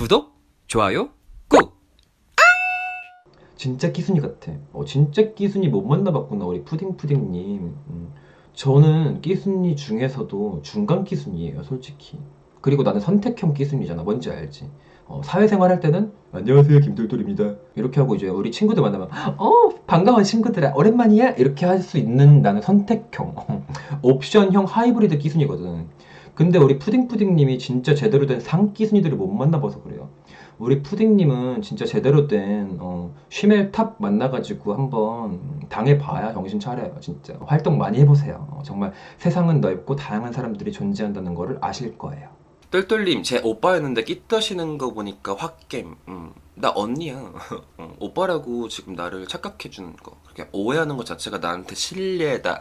구독, 좋아요, 꾹! 진짜 끼순이 같아. 어, 진짜 끼순이 못 만나봤구나, 우리 푸딩푸딩님. 음. 저는 끼순이 중에서도 중간 끼순이에요, 솔직히. 그리고 나는 선택형 끼순이잖아, 뭔지 알지? 어, 사회생활 할 때는 안녕하세요, 김돌돌입니다. 이렇게 하고 이제 우리 친구들 만나면 어, 반가워 친구들아, 오랜만이야? 이렇게 할 수 있는 나는 선택형, 옵션형 하이브리드 끼순이거든. 근데 우리 푸딩푸딩님이 진짜 제대로 된 상끼순이들을 못 만나봐서 그래요. 우리 푸딩님은 진짜 제대로 된 어, 쉬멜탑 만나가지고 한번 당해봐야 정신 차려요 진짜 활동 많이 해보세요 어, 정말 세상은 넓고 다양한 사람들이 존재한다는 거를 아실 거예요 똘똘님, 제 오빠였는데 끼 떠시는 거 보니까 확겜. 음, 나 언니야. 어, 오빠라고 지금 나를 착각해 주는 거. 그렇게 오해하는 것 자체가 나한테 실례다.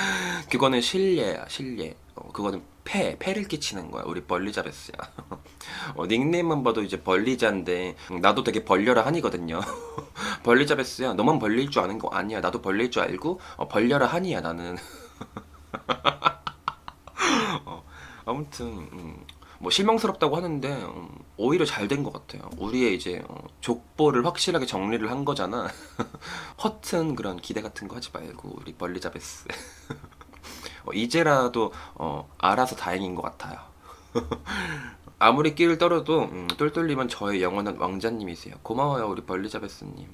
그거는 실례야, 실례. 어, 그거는 폐, 폐를 끼치는 거야. 우리 벌리자베스야. 어, 닉네임만 봐도 이제 벌리자인데, 음, 나도 되게 벌려라 한이거든요. 벌리자베스야. 너만 벌릴 줄 아는 거 아니야. 나도 벌릴 줄 알고, 어, 벌려라 한이야, 나는. 어, 아무튼, 음, 뭐 실망스럽다고 하는데 음, 오히려 잘 된 것 같아요. 우리의 이제 어, 족보를 확실하게 정리를 한 거잖아. 허튼 그런 기대 같은 거 하지 말고 우리 벌리자베스. 어, 이제라도 어, 알아서 다행인 것 같아요. 아무리 끼를 떨어도 음, 똘똘님은 저의 영원한 왕자님이세요. 고마워요 우리 벌리자베스님.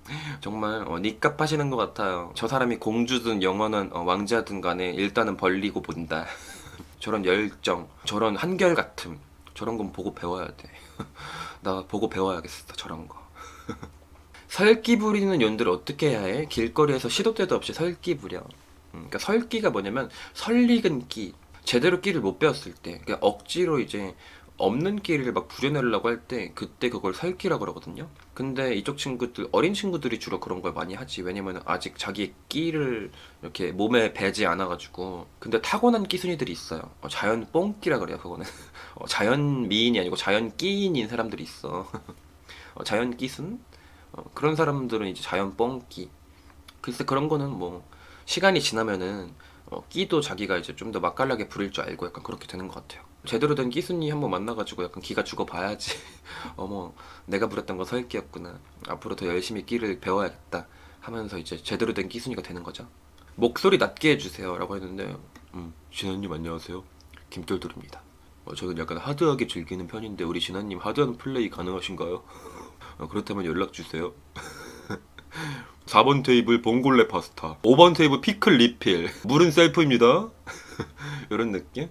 정말 어, 니값 하시는 것 같아요. 저 사람이 공주든 영원한 어, 왕자든 간에 일단은 벌리고 본다. 저런 열정, 저런 한결같음, 저런 건 보고 배워야 돼. 나 보고 배워야겠어, 저런 거. 설기 부리는 연들 어떻게 해야 해? 길거리에서 시도 때도 없이 설기 부려. 음, 그러니까 설기가 뭐냐면 설익은 끼. 제대로 끼를 못 배웠을 때, 그러니까 억지로 이제 없는 끼를 막 부려내려고 할 때 그때 그걸 설기라 그러거든요. 근데 이쪽 친구들 어린 친구들이 주로 그런 걸 많이 하지. 왜냐면 아직 자기 끼를 이렇게 몸에 배지 않아 가지고. 근데 타고난 끼순이들이 있어요. 어, 자연 뽕끼라 그래요. 그거는 어, 자연 미인이 아니고 자연 끼인인 사람들이 있어. 어, 자연 끼순? 어, 그런 사람들은 이제 자연 뽕끼. 글쎄 그런 거는 뭐 시간이 지나면은 어, 끼도 자기가 이제 좀 더 맛깔나게 부릴 줄 알고 약간 그렇게 되는 것 같아요. 제대로 된 끼순이 한번 만나가지고 약간 기가 죽어봐야지. 어머, 내가 부렸던 건 서일기였구나. 앞으로 더 열심히 끼를 배워야겠다. 하면서 이제 제대로 된 끼순이가 되는 거죠. 목소리 낮게 해주세요라고 했는데, 음, 진아님 안녕하세요. 김돌돌입니다. 어, 저는 약간 하드하게 즐기는 편인데 우리 진아님 하드한 플레이 가능하신가요? 어, 그렇다면 연락 주세요. 4번 테이블 봉골레 파스타 5번 테이블 피클 리필 물은 셀프입니다 이런 느낌?